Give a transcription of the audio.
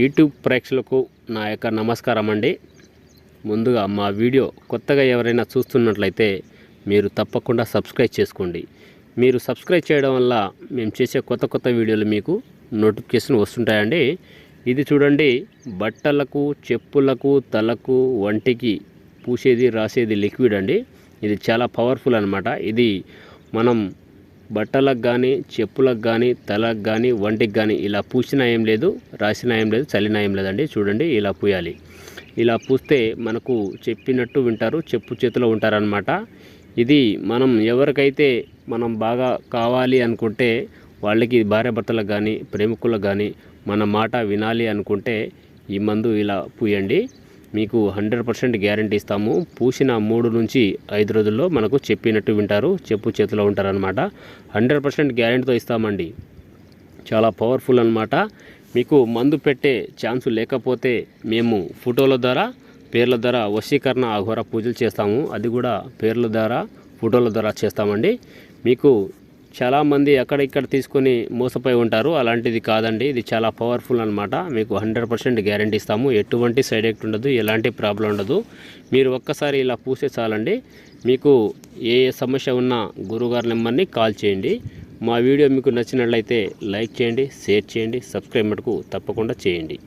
YouTube ప్రేక్షకులకు నా యొక్క నమస్కారం అండి. ముందుగా మా వీడియో కొత్తగా ఎవరైనా చూస్తున్నట్లయితే మీరు తప్పకుండా సబ్స్క్రైబ్ చేసుకోండి. మీరు సబ్స్క్రైబ్ చేయడం వల్ల మేము చేసే కొత్త కొత్త వీడియోలు మీకు నోటిఫికేషన్ వస్తుంటాయండి. ఇది చూడండి బట్టలకు చెప్పులకు తలకు వంటికి పూసేది రాసేది లిక్విడ్ అండి. ఇది చాలా పవర్ఫుల్ అనమాట ఇది మనం బట్టలకు కానీ చెప్పులకు కానీ తలకు కానీ వంటికి కానీ ఇలా పూసినా ఏం లేదు రాసినా ఏం లేదు చల్లినా ఏం లేదండి. చూడండి ఇలా పూయాలి. ఇలా పూస్తే మనకు చెప్పినట్టు వింటారు చెప్పు చేతిలో ఉంటారనమాట ఇది మనం ఎవరికైతే మనం బాగా కావాలి అనుకుంటే వాళ్ళకి భార్య భర్తలకు కానీ ప్రేమికులకు కానీ మన మాట వినాలి అనుకుంటే ఈ మందు ఇలా పూయండి. మీకు హండ్రెడ్ పర్సెంట్ గ్యారంటీ ఇస్తాము. పూసిన మూడు నుంచి ఐదు రోజుల్లో మనకు చెప్పినట్టు వింటారు. చెప్పు చేతిలో ఉంటారనమాట హండ్రెడ్ పర్సెంట్ గ్యారంటీతో ఇస్తామండి. చాలా పవర్ఫుల్ అనమాట మీకు మందు పెట్టే ఛాన్స్ లేకపోతే మేము ఫోటోల ద్వారా పేర్ల ద్వారా వశీకరణ ఆఘోర పూజలు చేస్తాము. అది కూడా పేర్ల ద్వారా ఫోటోల ద్వారా చేస్తామండి. మీకు చాలామంది అక్కడ ఇక్కడ తీసుకొని మోసపోయి ఉంటారు. అలాంటిది కాదండి. ఇది చాలా పవర్ఫుల్ అనమాట మీకు హండ్రెడ్ పర్సెంట్ గ్యారంటీ ఇస్తాము. ఎటువంటి సైడ్ ఎఫెక్ట్ ఉండదు. ఎలాంటి ప్రాబ్లం ఉండదు. మీరు ఒక్కసారి ఇలా పూసే చాలండి. మీకు ఏ ఏ సమస్య ఉన్నా గురుగారి నెంబర్ని కాల్ చేయండి. మా వీడియో మీకు నచ్చినట్లయితే లైక్ చేయండి షేర్ చేయండి సబ్స్క్రైబ్ మటుకు తప్పకుండా చేయండి.